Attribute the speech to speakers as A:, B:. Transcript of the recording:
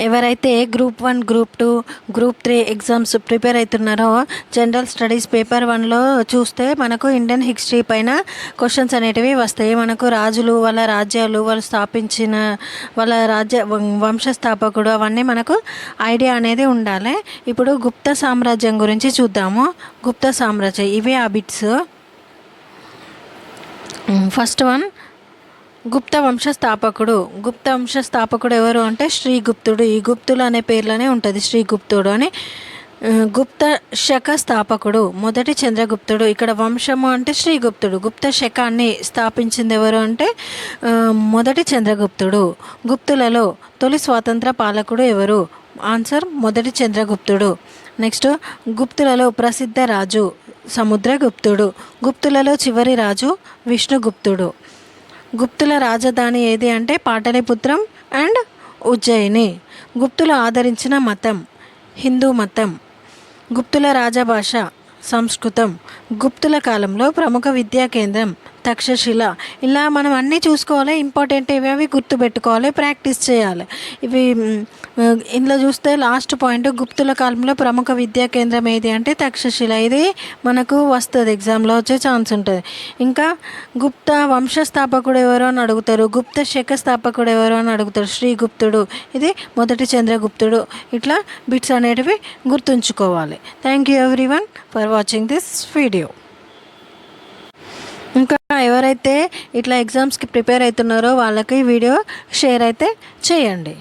A: ఎవరైతే group one group two group three exams prepare అవుతున్నారో general studies paper వన్లో చూస్తే మనకు ఇండియన్ హిస్టరీ పైన క్వశ్చన్స్ అనేటివి వస్తాయి. మనకు రాజులు వాళ్ళ రాజ్యాలు వాళ్ళు స్థాపించిన వాళ్ళ రాజ్య వంశస్థాపకుడు అవన్నీ మనకు ఐడియా అనేది ఉండాలి. ఇప్పుడు గుప్త సామ్రాజ్యం గురించి చూద్దాము. గుప్త సామ్రాజ్యం ఇవే ఆ బిట్స్. ఫస్ట్ వన్ గుప్త వంశ స్థాపకుడు గుప్త వంశ స్థాపకుడు ఎవరు అంటే శ్రీగుప్తుడు. ఈ గుప్తులు అనే పేర్లోనే ఉంటుంది శ్రీగుప్తుడు అని. గుప్త శక స్థాపకుడు మొదటి చంద్రగుప్తుడు. ఇక్కడ వంశము అంటే శ్రీగుప్తుడు. గుప్త శకాన్ని స్థాపించింది ఎవరు అంటే మొదటి చంద్రగుప్తుడు. గుప్తులలో తొలి స్వాతంత్ర పాలకుడు ఎవరు? ఆన్సర్ మొదటి చంద్రగుప్తుడు. నెక్స్ట్ గుప్తులలో ప్రసిద్ధ రాజు సముద్రగుప్తుడు. గుప్తులలో చివరి రాజు విష్ణుగుప్తుడు. గుప్తుల రాజధాని ఏది అంటే పాటలిపుత్రం అండ్ ఉజ్జయిని. గుప్తులు ఆదరించిన మతం హిందూ మతం గుప్తుల రాజభాష సంస్కృతం గుప్తుల కాలంలో ప్రముఖ విద్యా కేంద్రం తక్షశిల. ఇలా మనం అన్నీ చూసుకోవాలి ఇంపార్టెంట్ ఇవి అవి గుర్తుపెట్టుకోవాలి ప్రాక్టీస్ చేయాలి. ఇవి ఇందులో చూస్తే లాస్ట్ పాయింట్ గుప్తుల కాలంలో ప్రముఖ విద్యా కేంద్రం ఏది అంటే తక్షశిల. ఇది మనకు వస్తుంది ఎగ్జామ్లో వచ్చే ఛాన్స్ ఉంటుంది. ఇంకా గుప్త వంశస్థాపకుడు ఎవరు అని అడుగుతారు. గుప్త శక స్థాపకుడు ఎవరు అని అడుగుతారు. శ్రీగుప్తుడు. ఇది మొదటి చంద్రగుప్తుడు. ఇట్లా బిట్స్ అనేటివి గుర్తుంచుకోవాలి. Thank you everyone for watching this video ఎవరైతే ఇట్లా ఎగ్జామ్స్కి ప్రిపేర్ అవుతున్నారో వాళ్ళకి వీడియో షేర్ అయితే చేయండి.